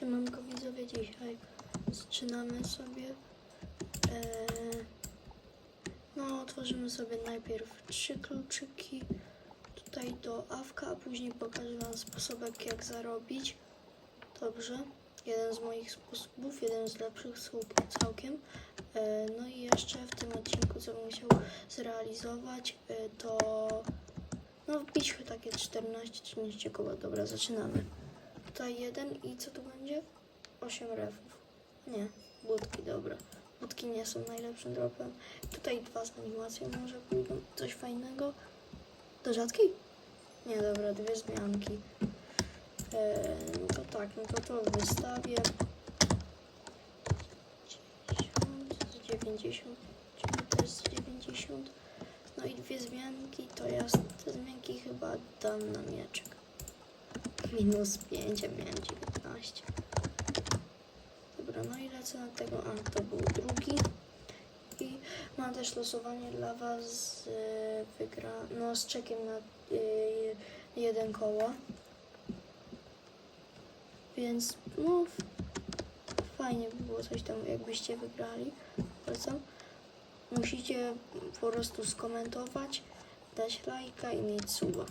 Siemanko widzowie, dzisiaj zaczynamy sobie. E, no, otworzymy sobie najpierw trzy kluczyki tutaj do awka, a później pokażę Wam sposobek jak zarobić. Dobrze. Jeden z moich sposobów, jeden z lepszych całk- całkiem. E, no i jeszcze w tym odcinku, co bym chciał zrealizować, e, to no wbić takie 14-13 koła. Dobra, zaczynamy. Tutaj jeden i co tu będzie? 8 refów. Nie, budki, dobra. Budki nie są najlepszym dropem. Tutaj dwa z animacją może pójdą. Coś fajnego. Do rzadkiej? Nie, dobra, dwie zmianki. Eee, no to tak, no to to wystawię. 90, 90, też z 90. No i dwie zmianki, to ja te zmianki chyba dam na mieczek. Minus 5, a miałem 19. Dobra, no i lecę na tego. A, to był drugi. I mam też losowanie dla Was z e, wygra... No, z czekiem na y, jeden koło. Więc, no, fajnie by było coś tam, jakbyście wygrali. Polecam. Musicie po prostu skomentować, dać lajka i mieć suba.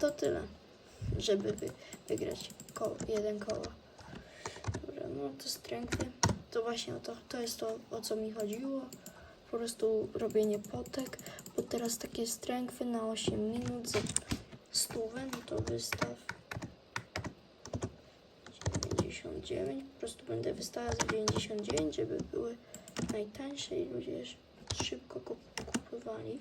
To tyle, żeby wy, wygrać koło, jeden koła. Dobra, no to strengthy. To właśnie o to, to jest to, o co mi chodziło. Po prostu robienie potek, bo teraz takie strengthy na 8 minut za stówę, no to wystaw 99. Po prostu będę wystawiał za 99, żeby były najtańsze i ludzie szybko kup- kupowali.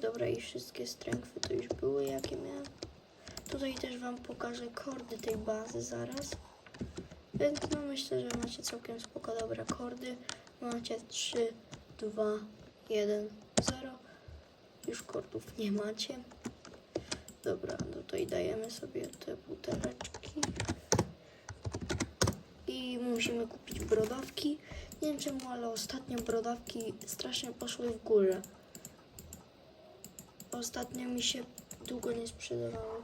Dobra i wszystkie strengthy to już były jakie miałem. Tutaj też Wam pokażę kordy tej bazy zaraz. Więc no myślę, że macie całkiem spoko dobre kordy. Macie 3, 2, 1, 0. Już kordów nie macie. Dobra, no tutaj dajemy sobie te buteleczki. I musimy kupić brodawki. Nie wiem czemu, ale ostatnio brodawki strasznie poszły w górę. Ostatnio mi się długo nie sprzedawały.